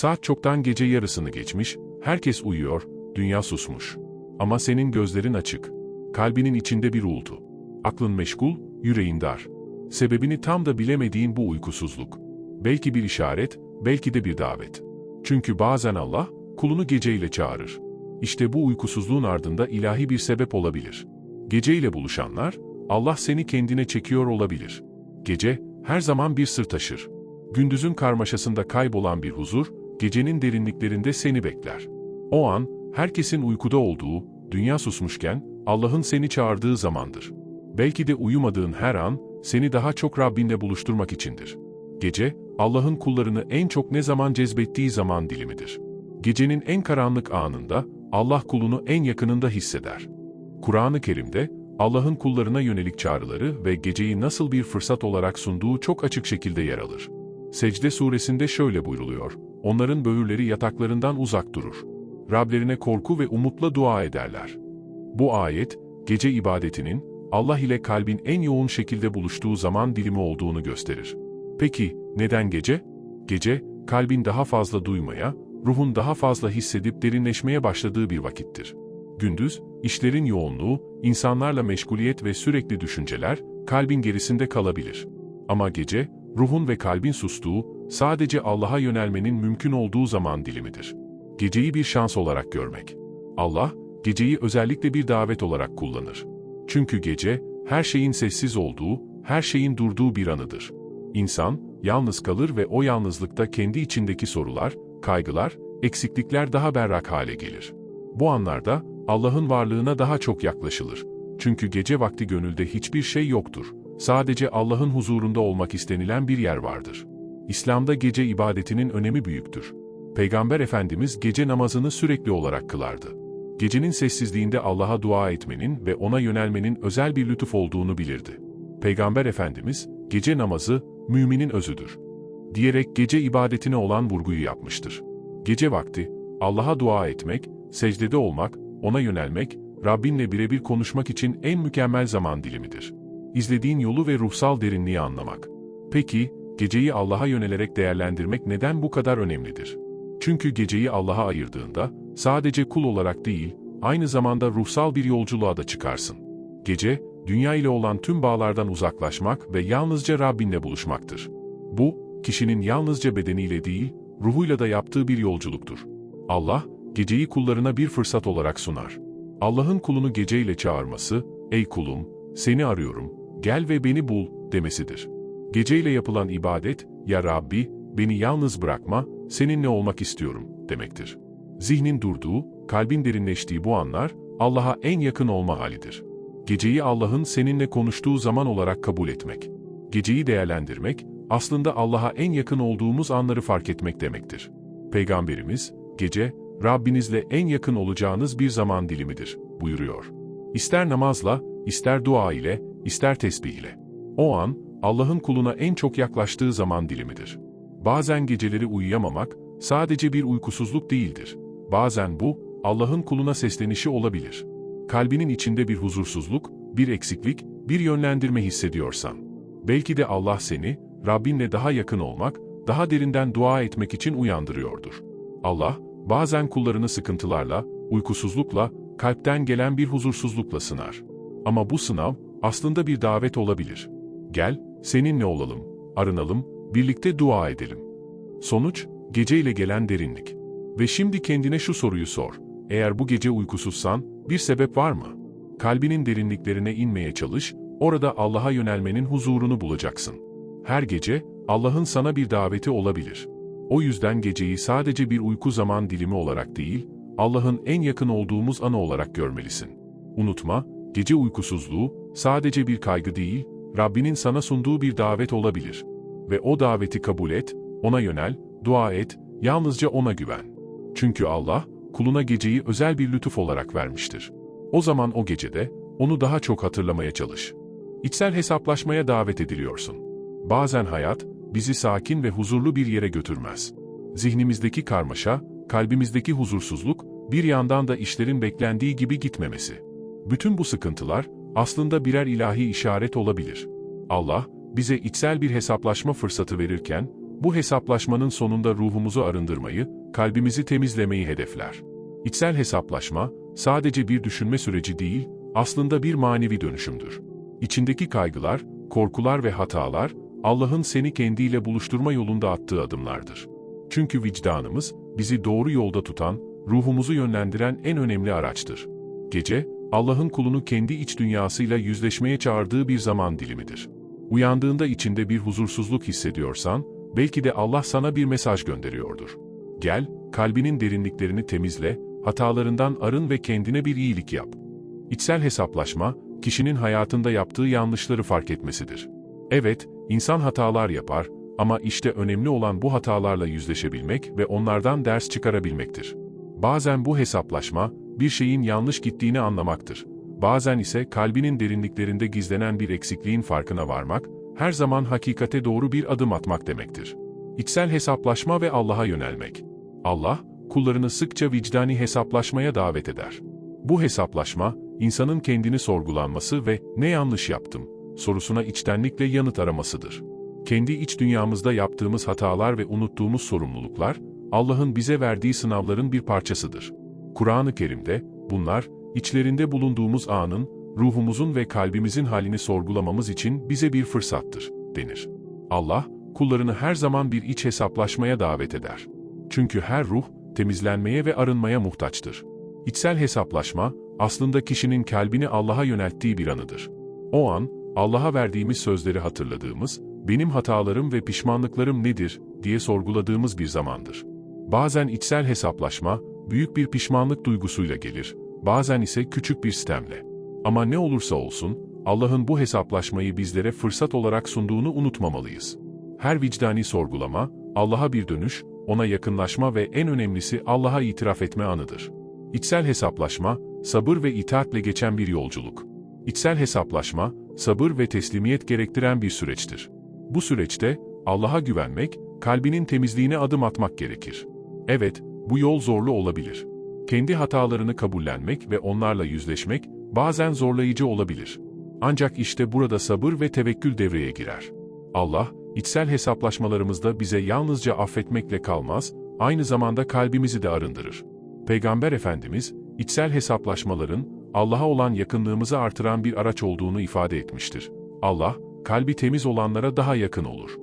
Saat çoktan gece yarısını geçmiş, herkes uyuyor, dünya susmuş. Ama senin gözlerin açık. Kalbinin içinde bir uğultu. Aklın meşgul, yüreğin dar. Sebebini tam da bilemediğin bu uykusuzluk. Belki bir işaret, belki de bir davet. Çünkü bazen Allah, kulunu geceyle çağırır. İşte bu uykusuzluğun ardında ilahi bir sebep olabilir. Geceyle buluşanlar, Allah seni kendine çekiyor olabilir. Gece, her zaman bir sır taşır. Gündüzün karmaşasında kaybolan bir huzur, gecenin derinliklerinde seni bekler. O an, herkesin uykuda olduğu, dünya susmuşken, Allah'ın seni çağırdığı zamandır. Belki de uyumadığın her an, seni daha çok Rabbinle buluşturmak içindir. Gece, Allah'ın kullarını en çok ne zaman cezbettiği zaman dilimidir. Gecenin en karanlık anında, Allah kulunu en yakınında hisseder. Kur'an-ı Kerim'de, Allah'ın kullarına yönelik çağrıları ve geceyi nasıl bir fırsat olarak sunduğu çok açık şekilde yer alır. Secde suresinde şöyle buyruluyor, onların böğürleri yataklarından uzak durur. Rablerine korku ve umutla dua ederler. Bu ayet, gece ibadetinin, Allah ile kalbin en yoğun şekilde buluştuğu zaman dilimi olduğunu gösterir. Peki, neden gece? Gece, kalbin daha fazla duymaya, ruhun daha fazla hissedip derinleşmeye başladığı bir vakittir. Gündüz, işlerin yoğunluğu, insanlarla meşguliyet ve sürekli düşünceler, kalbin gerisinde kalabilir. Ama gece, ruhun ve kalbin sustuğu, sadece Allah'a yönelmenin mümkün olduğu zaman dilimidir. Geceyi bir şans olarak görmek. Allah, geceyi özellikle bir davet olarak kullanır. Çünkü gece, her şeyin sessiz olduğu, her şeyin durduğu bir anıdır. İnsan, yalnız kalır ve o yalnızlıkta kendi içindeki sorular, kaygılar, eksiklikler daha berrak hale gelir. Bu anlarda, Allah'ın varlığına daha çok yaklaşılır. Çünkü gece vakti gönülde hiçbir şey yoktur. Sadece Allah'ın huzurunda olmak istenilen bir yer vardır. İslam'da gece ibadetinin önemi büyüktür. Peygamber Efendimiz gece namazını sürekli olarak kılardı. Gecenin sessizliğinde Allah'a dua etmenin ve ona yönelmenin özel bir lütuf olduğunu bilirdi. Peygamber Efendimiz, gece namazı, müminin özüdür. Diyerek gece ibadetine olan vurguyu yapmıştır. Gece vakti, Allah'a dua etmek, secdede olmak, ona yönelmek, Rabbinle birebir konuşmak için en mükemmel zaman dilimidir. İzlediğin yolu ve ruhsal derinliği anlamak. Peki, geceyi Allah'a yönelerek değerlendirmek neden bu kadar önemlidir? Çünkü geceyi Allah'a ayırdığında, sadece kul olarak değil, aynı zamanda ruhsal bir yolculuğa da çıkarsın. Gece, dünya ile olan tüm bağlardan uzaklaşmak ve yalnızca Rabbinle buluşmaktır. Bu, kişinin yalnızca bedeniyle değil, ruhuyla da yaptığı bir yolculuktur. Allah, geceyi kullarına bir fırsat olarak sunar. Allah'ın kulunu geceyle çağırması, ''Ey kulum, seni arıyorum, gel ve beni bul.'' demesidir. Geceyle yapılan ibadet, ''Ya Rabbi, beni yalnız bırakma, seninle olmak istiyorum.'' demektir. Zihnin durduğu, kalbin derinleştiği bu anlar, Allah'a en yakın olma halidir. Geceyi Allah'ın seninle konuştuğu zaman olarak kabul etmek. Geceyi değerlendirmek, aslında Allah'a en yakın olduğumuz anları fark etmek demektir. Peygamberimiz, gece, Rabbinizle en yakın olacağınız bir zaman dilimidir, buyuruyor. İster namazla, ister dua ile, ister tesbih ile. O an, Allah'ın kuluna en çok yaklaştığı zaman dilimidir. Bazen geceleri uyuyamamak, sadece bir uykusuzluk değildir. Bazen bu, Allah'ın kuluna seslenişi olabilir. Kalbinin içinde bir huzursuzluk, bir eksiklik, bir yönlendirme hissediyorsan. Belki de Allah seni, Rabbinle daha yakın olmak, daha derinden dua etmek için uyandırıyordur. Allah, bazen kullarını sıkıntılarla, uykusuzlukla, kalpten gelen bir huzursuzlukla sınar. Ama bu sınav, aslında bir davet olabilir. Gel, seninle olalım, arınalım, birlikte dua edelim. Sonuç, geceyle gelen derinlik. Ve şimdi kendine şu soruyu sor. Eğer bu gece uykusuzsan, bir sebep var mı? Kalbinin derinliklerine inmeye çalış, orada Allah'a yönelmenin huzurunu bulacaksın. Her gece, Allah'ın sana bir daveti olabilir. O yüzden geceyi sadece bir uyku zaman dilimi olarak değil, Allah'ın en yakın olduğumuz anı olarak görmelisin. Unutma, gece uykusuzluğu sadece bir kaygı değil, Rabbinin sana sunduğu bir davet olabilir. Ve o daveti kabul et, ona yönel, dua et, yalnızca ona güven. Çünkü Allah, kuluna geceyi özel bir lütuf olarak vermiştir. O zaman o gecede, onu daha çok hatırlamaya çalış. İçsel hesaplaşmaya davet ediliyorsun. Bazen hayat, bizi sakin ve huzurlu bir yere götürmez. Zihnimizdeki karmaşa, kalbimizdeki huzursuzluk, bir yandan da işlerin beklendiği gibi gitmemesi. Bütün bu sıkıntılar, aslında birer ilahi işaret olabilir. Allah, bize içsel bir hesaplaşma fırsatı verirken, Bu hesaplaşmanın sonunda ruhumuzu arındırmayı, kalbimizi temizlemeyi hedefler. İçsel hesaplaşma, sadece bir düşünme süreci değil, aslında bir manevi dönüşümdür. İçindeki kaygılar, korkular ve hatalar, Allah'ın seni kendiyle buluşturma yolunda attığı adımlardır. Çünkü vicdanımız, bizi doğru yolda tutan, ruhumuzu yönlendiren en önemli araçtır. Gece, Allah'ın kulunu kendi iç dünyasıyla yüzleşmeye çağırdığı bir zaman dilimidir. Uyandığında içinde bir huzursuzluk hissediyorsan, belki de Allah sana bir mesaj gönderiyordur. Gel, kalbinin derinliklerini temizle, hatalarından arın ve kendine bir iyilik yap. İçsel hesaplaşma, kişinin hayatında yaptığı yanlışları fark etmesidir. Evet, insan hatalar yapar ama işte önemli olan bu hatalarla yüzleşebilmek ve onlardan ders çıkarabilmektir. Bazen bu hesaplaşma, bir şeyin yanlış gittiğini anlamaktır. Bazen ise kalbinin derinliklerinde gizlenen bir eksikliğin farkına varmak, her zaman hakikate doğru bir adım atmak demektir. İçsel hesaplaşma ve Allah'a yönelmek. Allah, kullarını sıkça vicdani hesaplaşmaya davet eder. Bu hesaplaşma, insanın kendini sorgulanması ve ne yanlış yaptım sorusuna içtenlikle yanıt aramasıdır. Kendi iç dünyamızda yaptığımız hatalar ve unuttuğumuz sorumluluklar, Allah'ın bize verdiği sınavların bir parçasıdır. Kur'an-ı Kerim'de, bunlar, içlerinde bulunduğumuz anın, ruhumuzun ve kalbimizin halini sorgulamamız için bize bir fırsattır, denir. Allah, kullarını her zaman bir iç hesaplaşmaya davet eder. Çünkü her ruh, temizlenmeye ve arınmaya muhtaçtır. İçsel hesaplaşma, aslında kişinin kalbini Allah'a yönelttiği bir anıdır. O an, Allah'a verdiğimiz sözleri hatırladığımız, benim hatalarım ve pişmanlıklarım nedir, diye sorguladığımız bir zamandır. Bazen içsel hesaplaşma, büyük bir pişmanlık duygusuyla gelir, bazen ise küçük bir sistemle. Ama ne olursa olsun, Allah'ın bu hesaplaşmayı bizlere fırsat olarak sunduğunu unutmamalıyız. Her vicdani sorgulama, Allah'a bir dönüş, ona yakınlaşma ve en önemlisi Allah'a itiraf etme anıdır. İçsel hesaplaşma, sabır ve itaatle geçen bir yolculuk. İçsel hesaplaşma, sabır ve teslimiyet gerektiren bir süreçtir. Bu süreçte, Allah'a güvenmek, kalbinin temizliğine adım atmak gerekir. Evet, bu yol zorlu olabilir. Kendi hatalarını kabullenmek ve onlarla yüzleşmek, bazen zorlayıcı olabilir. Ancak işte burada sabır ve tevekkül devreye girer. Allah, içsel hesaplaşmalarımızda bize yalnızca affetmekle kalmaz, aynı zamanda kalbimizi de arındırır. Peygamber Efendimiz, içsel hesaplaşmaların, Allah'a olan yakınlığımızı artıran bir araç olduğunu ifade etmiştir. Allah, kalbi temiz olanlara daha yakın olur.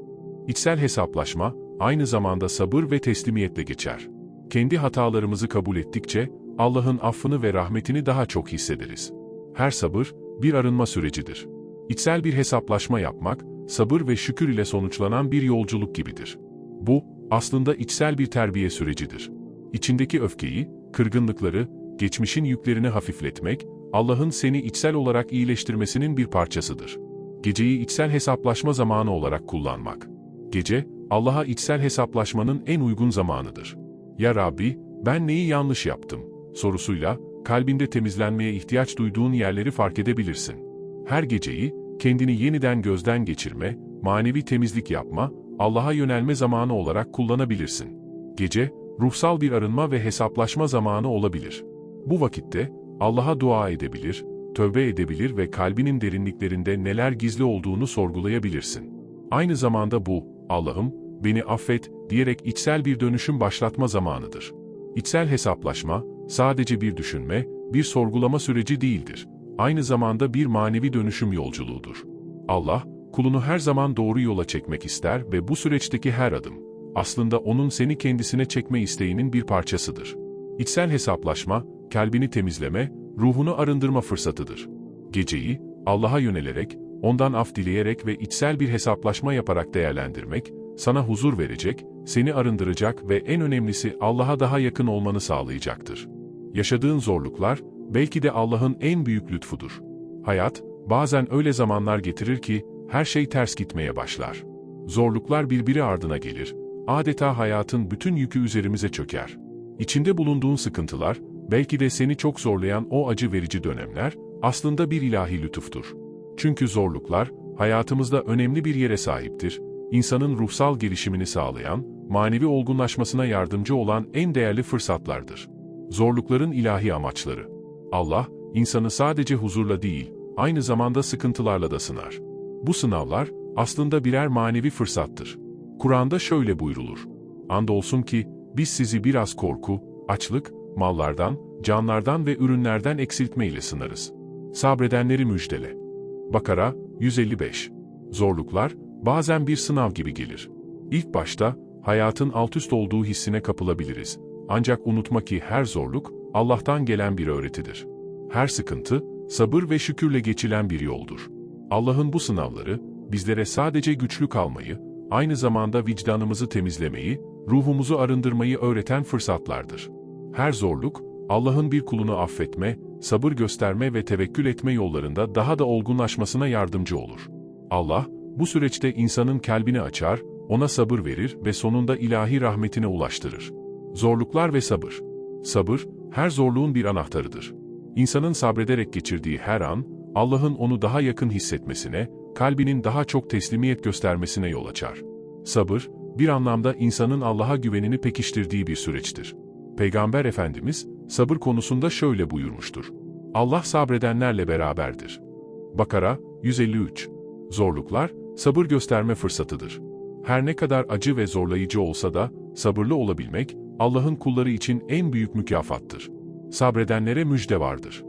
İçsel hesaplaşma, aynı zamanda sabır ve teslimiyetle geçer. Kendi hatalarımızı kabul ettikçe, Allah'ın affını ve rahmetini daha çok hissederiz. Her sabır, bir arınma sürecidir. İçsel bir hesaplaşma yapmak, sabır ve şükür ile sonuçlanan bir yolculuk gibidir. Bu, aslında içsel bir terbiye sürecidir. İçindeki öfkeyi, kırgınlıkları, geçmişin yüklerini hafifletmek, Allah'ın seni içsel olarak iyileştirmesinin bir parçasıdır. Geceyi içsel hesaplaşma zamanı olarak kullanmak. Gece, Allah'a içsel hesaplaşmanın en uygun zamanıdır. Ya Rabbi, ben neyi yanlış yaptım? sorusuyla, kalbinde temizlenmeye ihtiyaç duyduğun yerleri fark edebilirsin. Her geceyi, kendini yeniden gözden geçirme, manevi temizlik yapma, Allah'a yönelme zamanı olarak kullanabilirsin. Gece, ruhsal bir arınma ve hesaplaşma zamanı olabilir. Bu vakitte, Allah'a dua edebilir, tövbe edebilir ve kalbinin derinliklerinde neler gizli olduğunu sorgulayabilirsin. Aynı zamanda bu, Allah'ım, beni affet, diyerek içsel bir dönüşüm başlatma zamanıdır. İçsel hesaplaşma, sadece bir düşünme, bir sorgulama süreci değildir. Aynı zamanda bir manevi dönüşüm yolculuğudur. Allah, kulunu her zaman doğru yola çekmek ister ve bu süreçteki her adım, aslında onun seni kendisine çekme isteğinin bir parçasıdır. İçsel hesaplaşma, kalbini temizleme, ruhunu arındırma fırsatıdır. Geceyi, Allah'a yönelerek, ondan af dileyerek ve içsel bir hesaplaşma yaparak değerlendirmek, sana huzur verecek, seni arındıracak ve en önemlisi Allah'a daha yakın olmanı sağlayacaktır. Yaşadığın zorluklar, belki de Allah'ın en büyük lütfudur. Hayat, bazen öyle zamanlar getirir ki, her şey ters gitmeye başlar. Zorluklar birbiri ardına gelir, adeta hayatın bütün yükü üzerimize çöker. İçinde bulunduğun sıkıntılar, belki de seni çok zorlayan o acı verici dönemler, aslında bir ilahi lütuftur. Çünkü zorluklar, hayatımızda önemli bir yere sahiptir, insanın ruhsal gelişimini sağlayan, manevi olgunlaşmasına yardımcı olan en değerli fırsatlardır. Zorlukların ilahi amaçları. Allah, insanı sadece huzurla değil, aynı zamanda sıkıntılarla da sınar. Bu sınavlar, aslında birer manevi fırsattır. Kur'an'da şöyle buyrulur. Andolsun ki, biz sizi biraz korku, açlık, mallardan, canlardan ve ürünlerden eksiltme ile sınarız. Sabredenleri müjdele. Bakara, 155. Zorluklar, bazen bir sınav gibi gelir. İlk başta, hayatın altüst olduğu hissine kapılabiliriz. Ancak unutma ki her zorluk, Allah'tan gelen bir öğretidir. Her sıkıntı, sabır ve şükürle geçilen bir yoldur. Allah'ın bu sınavları, bizlere sadece güçlü kalmayı, aynı zamanda vicdanımızı temizlemeyi, ruhumuzu arındırmayı öğreten fırsatlardır. Her zorluk, Allah'ın bir kulunu affetme, sabır gösterme ve tevekkül etme yollarında daha da olgunlaşmasına yardımcı olur. Allah, bu süreçte insanın kalbini açar, ona sabır verir ve sonunda ilahi rahmetine ulaştırır. Zorluklar ve sabır. Sabır, her zorluğun bir anahtarıdır. İnsanın sabrederek geçirdiği her an, Allah'ın onu daha yakın hissetmesine, kalbinin daha çok teslimiyet göstermesine yol açar. Sabır, bir anlamda insanın Allah'a güvenini pekiştirdiği bir süreçtir. Peygamber Efendimiz, sabır konusunda şöyle buyurmuştur. Allah sabredenlerle beraberdir. Bakara, 153 Zorluklar, sabır gösterme fırsatıdır. Her ne kadar acı ve zorlayıcı olsa da, sabırlı olabilmek, Allah'ın kulları için en büyük mükafattır. Sabredenlere müjde vardır.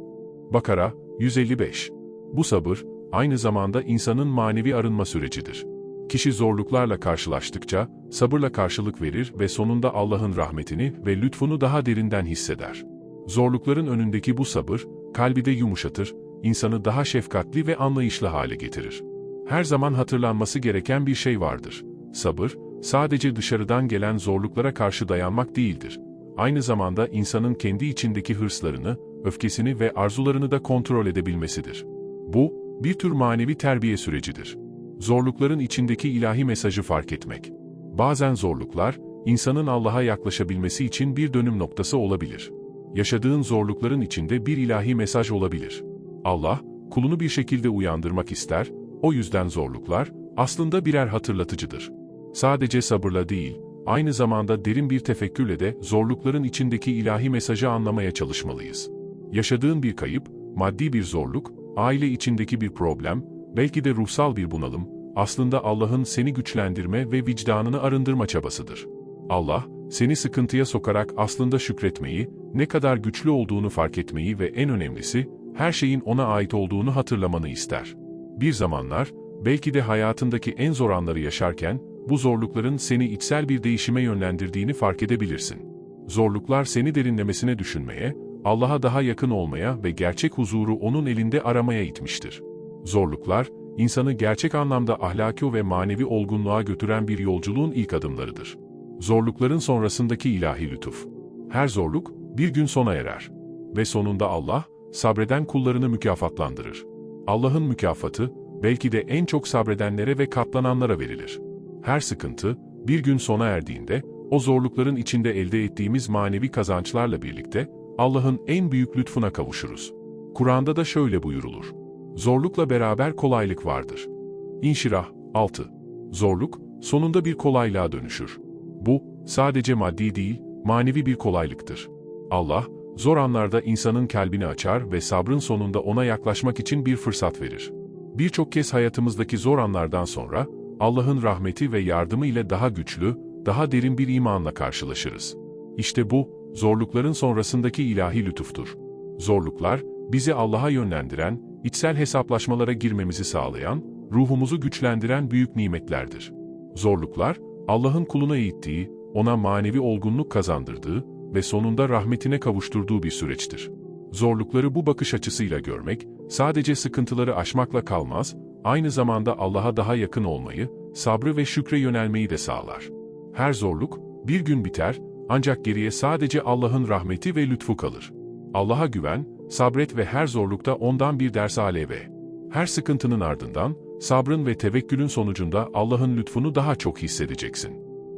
Bakara, 155 Bu sabır, aynı zamanda insanın manevi arınma sürecidir. Kişi zorluklarla karşılaştıkça, sabırla karşılık verir ve sonunda Allah'ın rahmetini ve lütfunu daha derinden hisseder. Zorlukların önündeki bu sabır, kalbi de yumuşatır, insanı daha şefkatli ve anlayışlı hale getirir. Her zaman hatırlanması gereken bir şey vardır. Sabır, sadece dışarıdan gelen zorluklara karşı dayanmak değildir. Aynı zamanda insanın kendi içindeki hırslarını, öfkesini ve arzularını da kontrol edebilmesidir. Bu, bir tür manevi terbiye sürecidir. Zorlukların içindeki ilahi mesajı fark etmek. Bazen zorluklar, insanın Allah'a yaklaşabilmesi için bir dönüm noktası olabilir. Yaşadığın zorlukların içinde bir ilahi mesaj olabilir. Allah, kulunu bir şekilde uyandırmak ister, o yüzden zorluklar, aslında birer hatırlatıcıdır. Sadece sabırla değil, aynı zamanda derin bir tefekkürle de zorlukların içindeki ilahi mesajı anlamaya çalışmalıyız. Yaşadığın bir kayıp, maddi bir zorluk, aile içindeki bir problem, belki de ruhsal bir bunalım, aslında Allah'ın seni güçlendirme ve vicdanını arındırma çabasıdır. Allah, seni sıkıntıya sokarak aslında şükretmeyi, ne kadar güçlü olduğunu fark etmeyi ve en önemlisi, her şeyin ona ait olduğunu hatırlamanı ister. Bir zamanlar, belki de hayatındaki en zor anları yaşarken, bu zorlukların seni içsel bir değişime yönlendirdiğini fark edebilirsin. Zorluklar seni derinlemesine düşünmeye, Allah'a daha yakın olmaya ve gerçek huzuru O'nun elinde aramaya itmiştir. Zorluklar, insanı gerçek anlamda ahlaki ve manevi olgunluğa götüren bir yolculuğun ilk adımlarıdır. Zorlukların sonrasındaki ilahi lütuf. Her zorluk, bir gün sona erer. Ve sonunda Allah, sabreden kullarını mükafatlandırır. Allah'ın mükafatı, belki de en çok sabredenlere ve katlananlara verilir. Her sıkıntı, bir gün sona erdiğinde, o zorlukların içinde elde ettiğimiz manevi kazançlarla birlikte, Allah'ın en büyük lütfuna kavuşuruz. Kur'an'da da şöyle buyurulur. Zorlukla beraber kolaylık vardır. İnşirah 6. Zorluk, sonunda bir kolaylığa dönüşür. Bu, sadece maddi değil, manevi bir kolaylıktır. Allah, zor anlarda insanın kalbini açar ve sabrın sonunda ona yaklaşmak için bir fırsat verir. Birçok kez hayatımızdaki zor anlardan sonra, Allah'ın rahmeti ve yardımı ile daha güçlü, daha derin bir imanla karşılaşırız. İşte bu, zorlukların sonrasındaki ilahi lütuftur. Zorluklar, bizi Allah'a yönlendiren, içsel hesaplaşmalara girmemizi sağlayan, ruhumuzu güçlendiren büyük nimetlerdir. Zorluklar, Allah'ın kuluna eğittiği, ona manevi olgunluk kazandırdığı ve sonunda rahmetine kavuşturduğu bir süreçtir. Zorlukları bu bakış açısıyla görmek, sadece sıkıntıları aşmakla kalmaz, aynı zamanda Allah'a daha yakın olmayı, sabrı ve şükre yönelmeyi de sağlar. Her zorluk, bir gün biter, ancak geriye sadece Allah'ın rahmeti ve lütfu kalır. Allah'a güven, sabret ve her zorlukta ondan bir ders al ve her sıkıntının ardından, sabrın ve tevekkülün sonucunda Allah'ın lütfunu daha çok hissedeceksin.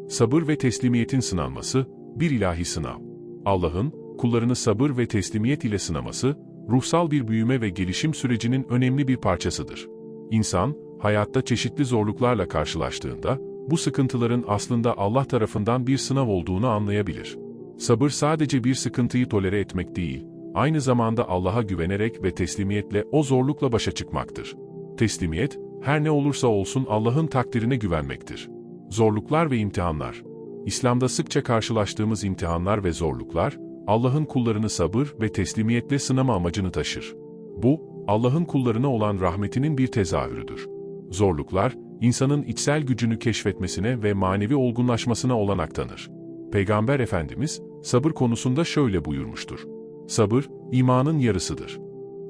Sabır ve teslimiyetin sınanması, bir ilahi sınav. Allah'ın, kullarını sabır ve teslimiyet ile sınaması, ruhsal bir büyüme ve gelişim sürecinin önemli bir parçasıdır. İnsan, hayatta çeşitli zorluklarla karşılaştığında, bu sıkıntıların aslında Allah tarafından bir sınav olduğunu anlayabilir. Sabır sadece bir sıkıntıyı tolere etmek değil, aynı zamanda Allah'a güvenerek ve teslimiyetle o zorlukla başa çıkmaktır. Teslimiyet, her ne olursa olsun Allah'ın takdirine güvenmektir. Zorluklar ve imtihanlar. İslam'da sıkça karşılaştığımız imtihanlar ve zorluklar, Allah'ın kullarını sabır ve teslimiyetle sınama amacını taşır. Bu, Allah'ın kullarına olan rahmetinin bir tezahürüdür. Zorluklar, insanın içsel gücünü keşfetmesine ve manevi olgunlaşmasına olanak tanır. Peygamber Efendimiz, sabır konusunda şöyle buyurmuştur. Sabır, imanın yarısıdır.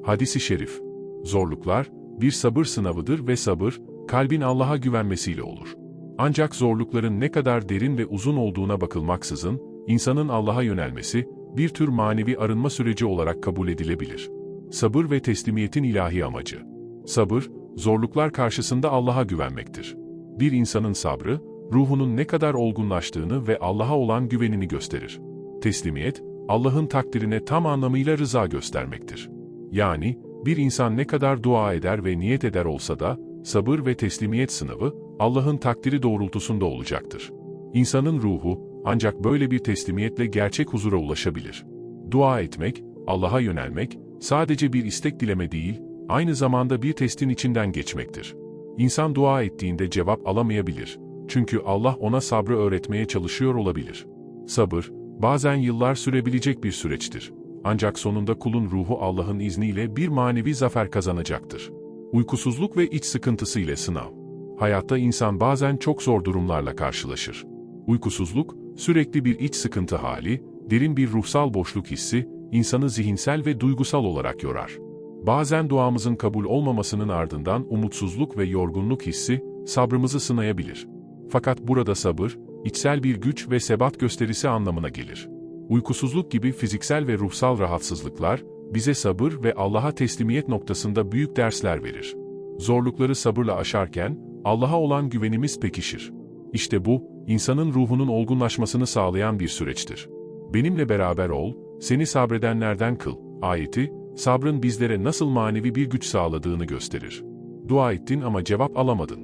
Hadisi şerif. Zorluklar, bir sabır sınavıdır ve sabır, kalbin Allah'a güvenmesiyle olur. Ancak zorlukların ne kadar derin ve uzun olduğuna bakılmaksızın, insanın Allah'a yönelmesi, bir tür manevi arınma süreci olarak kabul edilebilir. Sabır ve teslimiyetin ilahi amacı. Sabır, zorluklar karşısında Allah'a güvenmektir. Bir insanın sabrı, ruhunun ne kadar olgunlaştığını ve Allah'a olan güvenini gösterir. Teslimiyet, Allah'ın takdirine tam anlamıyla rıza göstermektir. Yani, bir insan ne kadar dua eder ve niyet eder olsa da, sabır ve teslimiyet sınavı, Allah'ın takdiri doğrultusunda olacaktır. İnsanın ruhu, ancak böyle bir teslimiyetle gerçek huzura ulaşabilir. Dua etmek, Allah'a yönelmek, sadece bir istek dileme değil, aynı zamanda bir testin içinden geçmektir. İnsan dua ettiğinde cevap alamayabilir. Çünkü Allah ona sabrı öğretmeye çalışıyor olabilir. Sabır, bazen yıllar sürebilecek bir süreçtir. Ancak sonunda kulun ruhu Allah'ın izniyle bir manevi zafer kazanacaktır. Uykusuzluk ve iç sıkıntısı ile sınav. Hayatta insan bazen çok zor durumlarla karşılaşır. Uykusuzluk, sürekli bir iç sıkıntı hali, derin bir ruhsal boşluk hissi, insanı zihinsel ve duygusal olarak yorar. Bazen duamızın kabul olmamasının ardından umutsuzluk ve yorgunluk hissi, sabrımızı sınayabilir. Fakat burada sabır, içsel bir güç ve sebat gösterisi anlamına gelir. Uykusuzluk gibi fiziksel ve ruhsal rahatsızlıklar, bize sabır ve Allah'a teslimiyet noktasında büyük dersler verir. Zorlukları sabırla aşarken, Allah'a olan güvenimiz pekişir. İşte bu, insanın ruhunun olgunlaşmasını sağlayan bir süreçtir. Benimle beraber ol, seni sabredenlerden kıl. Ayeti, sabrın bizlere nasıl manevi bir güç sağladığını gösterir. Dua ettin ama cevap alamadın.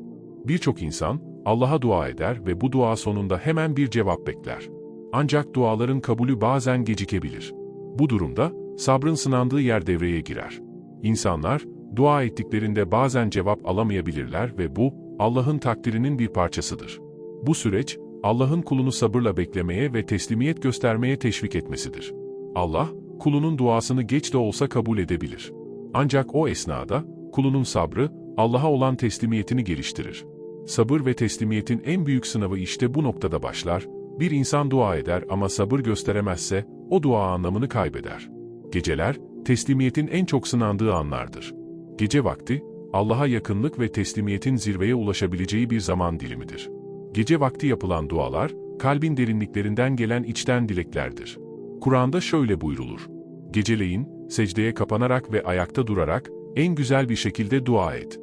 Birçok insan, Allah'a dua eder ve bu dua sonunda hemen bir cevap bekler. Ancak duaların kabulü bazen gecikebilir. Bu durumda, sabrın sınandığı yer devreye girer. İnsanlar, dua ettiklerinde bazen cevap alamayabilirler ve bu, Allah'ın takdirinin bir parçasıdır. Bu süreç, Allah'ın kulunu sabırla beklemeye ve teslimiyet göstermeye teşvik etmesidir. Allah, kulunun duasını geç de olsa kabul edebilir. Ancak o esnada, kulunun sabrı, Allah'a olan teslimiyetini geliştirir. Sabır ve teslimiyetin en büyük sınavı işte bu noktada başlar, bir insan dua eder ama sabır gösteremezse, o dua anlamını kaybeder. Geceler, teslimiyetin en çok sınandığı anlardır. Gece vakti, Allah'a yakınlık ve teslimiyetin zirveye ulaşabileceği bir zaman dilimidir. Gece vakti yapılan dualar, kalbin derinliklerinden gelen içten dileklerdir. Kur'an'da şöyle buyrulur. Geceleyin, secdeye kapanarak ve ayakta durarak, en güzel bir şekilde dua et.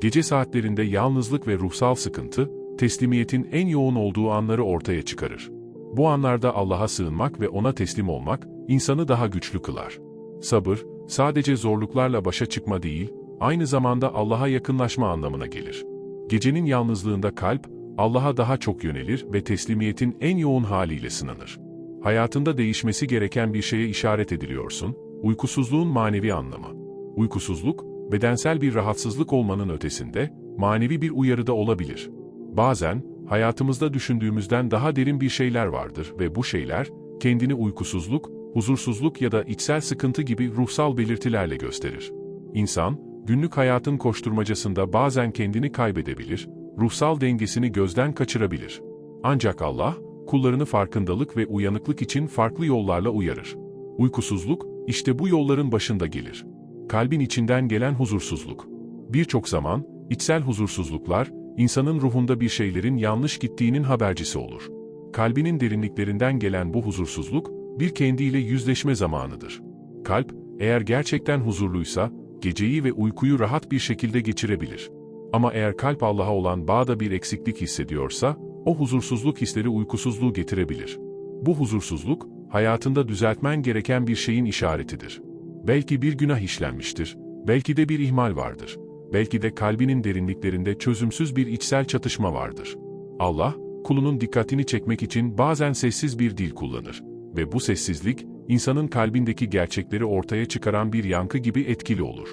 Gece saatlerinde yalnızlık ve ruhsal sıkıntı, teslimiyetin en yoğun olduğu anları ortaya çıkarır. Bu anlarda Allah'a sığınmak ve O'na teslim olmak, insanı daha güçlü kılar. Sabır, sadece zorluklarla başa çıkma değil, aynı zamanda Allah'a yakınlaşma anlamına gelir. Gecenin yalnızlığında kalp, Allah'a daha çok yönelir ve teslimiyetin en yoğun haliyle sınanır. Hayatında değişmesi gereken bir şeye işaret ediliyorsun, uykusuzluğun manevi anlamı. Uykusuzluk, bedensel bir rahatsızlık olmanın ötesinde, manevi bir uyarıda olabilir. Bazen, hayatımızda düşündüğümüzden daha derin bir şeyler vardır ve bu şeyler, kendini uykusuzluk, huzursuzluk ya da içsel sıkıntı gibi ruhsal belirtilerle gösterir. İnsan, günlük hayatın koşturmacasında bazen kendini kaybedebilir, ruhsal dengesini gözden kaçırabilir. Ancak Allah, kullarını farkındalık ve uyanıklık için farklı yollarla uyarır. Uykusuzluk, işte bu yolların başında gelir. Kalbin içinden gelen huzursuzluk. Birçok zaman, içsel huzursuzluklar, insanın ruhunda bir şeylerin yanlış gittiğinin habercisi olur. Kalbinin derinliklerinden gelen bu huzursuzluk, bir kendiyle yüzleşme zamanıdır. Kalp, eğer gerçekten huzurluysa, geceyi ve uykuyu rahat bir şekilde geçirebilir. Ama eğer kalp Allah'a olan bağda bir eksiklik hissediyorsa, o huzursuzluk hisleri uykusuzluğu getirebilir. Bu huzursuzluk, hayatında düzeltmen gereken bir şeyin işaretidir. Belki bir günah işlenmiştir, belki de bir ihmal vardır, belki de kalbinin derinliklerinde çözümsüz bir içsel çatışma vardır. Allah, kulunun dikkatini çekmek için bazen sessiz bir dil kullanır ve bu sessizlik, insanın kalbindeki gerçekleri ortaya çıkaran bir yankı gibi etkili olur.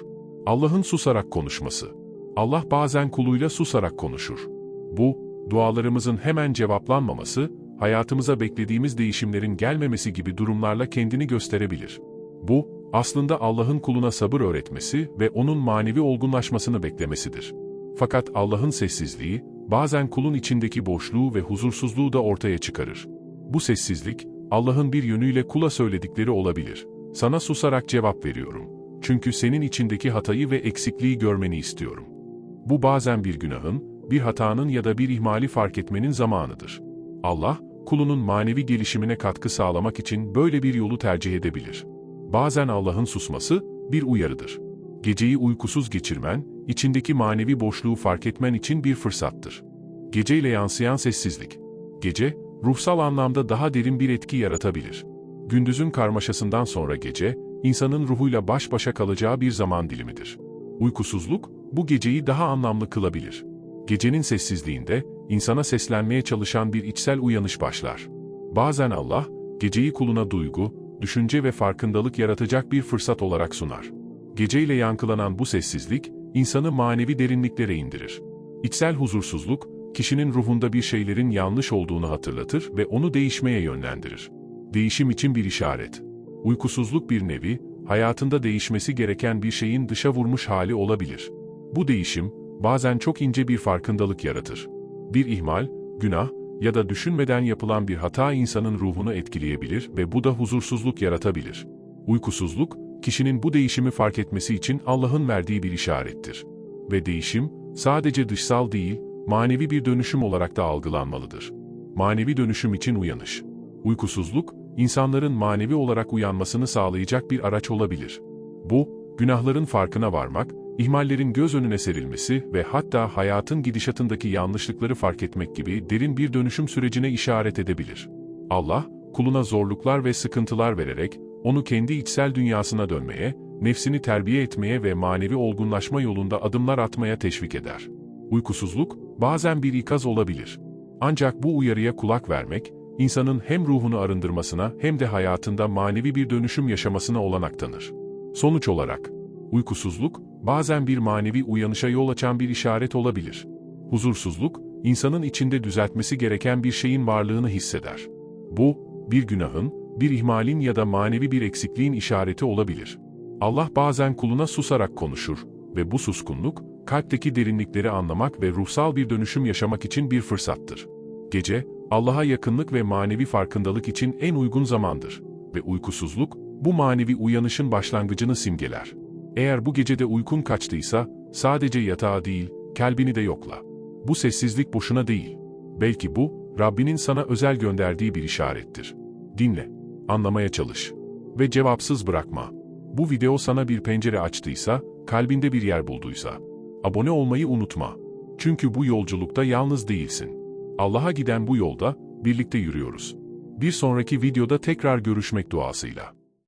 Allah'ın susarak konuşması Allah bazen kuluyla susarak konuşur. Bu, Dualarımızın hemen cevaplanmaması, hayatımıza beklediğimiz değişimlerin gelmemesi gibi durumlarla kendini gösterebilir. Bu, aslında Allah'ın kuluna sabır öğretmesi ve onun manevi olgunlaşmasını beklemesidir. Fakat Allah'ın sessizliği, bazen kulun içindeki boşluğu ve huzursuzluğu da ortaya çıkarır. Bu sessizlik, Allah'ın bir yönüyle kula söyledikleri olabilir. Sana susarak cevap veriyorum. Çünkü senin içindeki hatayı ve eksikliği görmeni istiyorum. Bu bazen bir günahın, bir hatanın ya da bir ihmali fark etmenin zamanıdır. Allah, kulunun manevi gelişimine katkı sağlamak için böyle bir yolu tercih edebilir. Bazen Allah'ın susması, bir uyarıdır. Geceyi uykusuz geçirmen, içindeki manevi boşluğu fark etmen için bir fırsattır. Geceyle yansıyan sessizlik. Gece, ruhsal anlamda daha derin bir etki yaratabilir. Gündüzün karmaşasından sonra gece, insanın ruhuyla baş başa kalacağı bir zaman dilimidir. Uykusuzluk, bu geceyi daha anlamlı kılabilir. Gecenin sessizliğinde, insana seslenmeye çalışan bir içsel uyanış başlar. Bazen Allah, geceyi kuluna duygu, düşünce ve farkındalık yaratacak bir fırsat olarak sunar. Geceyle yankılanan bu sessizlik, insanı manevi derinliklere indirir. İçsel huzursuzluk, kişinin ruhunda bir şeylerin yanlış olduğunu hatırlatır ve onu değişmeye yönlendirir. Değişim için bir işaret. Uykusuzluk bir nevi, hayatında değişmesi gereken bir şeyin dışa vurmuş hali olabilir. Bu değişim, bazen çok ince bir farkındalık yaratır. Bir ihmal, günah ya da düşünmeden yapılan bir hata insanın ruhunu etkileyebilir ve bu da huzursuzluk yaratabilir. Uykusuzluk, kişinin bu değişimi fark etmesi için Allah'ın verdiği bir işarettir. Ve değişim, sadece dışsal değil, manevi bir dönüşüm olarak da algılanmalıdır. Manevi dönüşüm için uyanış. Uykusuzluk, insanların manevi olarak uyanmasını sağlayacak bir araç olabilir. Bu, günahların farkına varmak, ihmallerin göz önüne serilmesi ve hatta hayatın gidişatındaki yanlışlıkları fark etmek gibi derin bir dönüşüm sürecine işaret edebilir. Allah, kuluna zorluklar ve sıkıntılar vererek, onu kendi içsel dünyasına dönmeye, nefsini terbiye etmeye ve manevi olgunlaşma yolunda adımlar atmaya teşvik eder. Uykusuzluk, bazen bir ikaz olabilir. Ancak bu uyarıya kulak vermek, insanın hem ruhunu arındırmasına hem de hayatında manevi bir dönüşüm yaşamasına olanak tanır. Sonuç olarak, uykusuzluk, bazen bir manevi uyanışa yol açan bir işaret olabilir. Huzursuzluk, insanın içinde düzeltmesi gereken bir şeyin varlığını hisseder. Bu, bir günahın, bir ihmalin ya da manevi bir eksikliğin işareti olabilir. Allah bazen kuluna susarak konuşur ve bu suskunluk, kalpteki derinlikleri anlamak ve ruhsal bir dönüşüm yaşamak için bir fırsattır. Gece, Allah'a yakınlık ve manevi farkındalık için en uygun zamandır ve uykusuzluk, bu manevi uyanışın başlangıcını simgeler. Eğer bu gecede uykun kaçtıysa, sadece yatağa değil, kalbini de yokla. Bu sessizlik boşuna değil. Belki bu, Rabbinin sana özel gönderdiği bir işarettir. Dinle, anlamaya çalış ve cevapsız bırakma. Bu video sana bir pencere açtıysa, kalbinde bir yer bulduysa, abone olmayı unutma. Çünkü bu yolculukta yalnız değilsin. Allah'a giden bu yolda, birlikte yürüyoruz. Bir sonraki videoda tekrar görüşmek duasıyla.